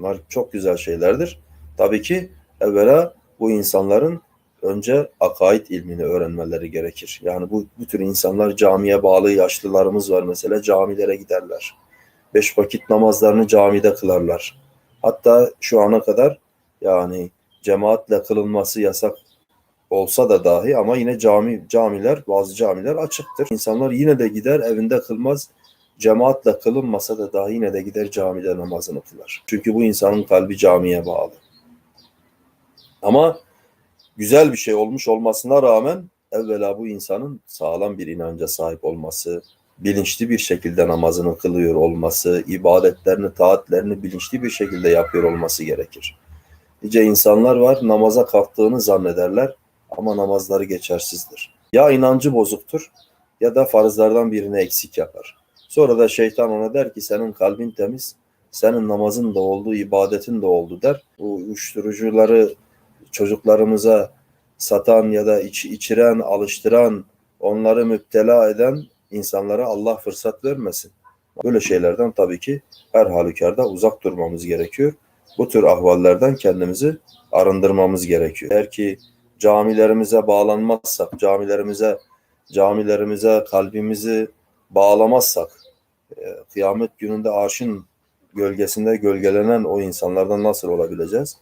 Bunlar çok güzel şeylerdir. Tabii ki evvela bu insanların önce akaid ilmini öğrenmeleri gerekir. Yani bu, bu tür insanlar camiye bağlı yaşlılarımız var mesela camilere giderler. Beş vakit namazlarını camide kılarlar. Hatta şu ana kadar yani cemaatle kılınması yasak olsa da dahi ama yine cami camiler bazı camiler açıktır. İnsanlar yine de gider evinde kılmaz. Cemaatle kılınmasa da dahi yine de gider camide namazını kılar. Çünkü bu insanın kalbi camiye bağlı. Ama güzel bir şey olmuş olmasına rağmen evvela bu insanın sağlam bir inanca sahip olması, bilinçli bir şekilde namazını kılıyor olması, ibadetlerini, taatlerini bilinçli bir şekilde yapıyor olması gerekir. Nice insanlar var namaza kalktığını zannederler ama namazları geçersizdir. Ya inancı bozuktur ya da farzlardan birini eksik yapar. Sonra da şeytan ona der ki senin kalbin temiz, senin namazın da oldu, ibadetin de oldu der. Bu uyuşturucuları çocuklarımıza satan ya da iç, içiren, alıştıran, onları müptela eden insanlara Allah fırsat vermesin. Böyle şeylerden tabii ki her halükarda uzak durmamız gerekiyor. Bu tür ahvallerden kendimizi arındırmamız gerekiyor. Eğer ki camilerimize bağlanmazsak, camilerimize camilerimize kalbimizi bağlamazsak, e, kıyamet gününde arşın gölgesinde gölgelenen o insanlardan nasıl olabileceğiz?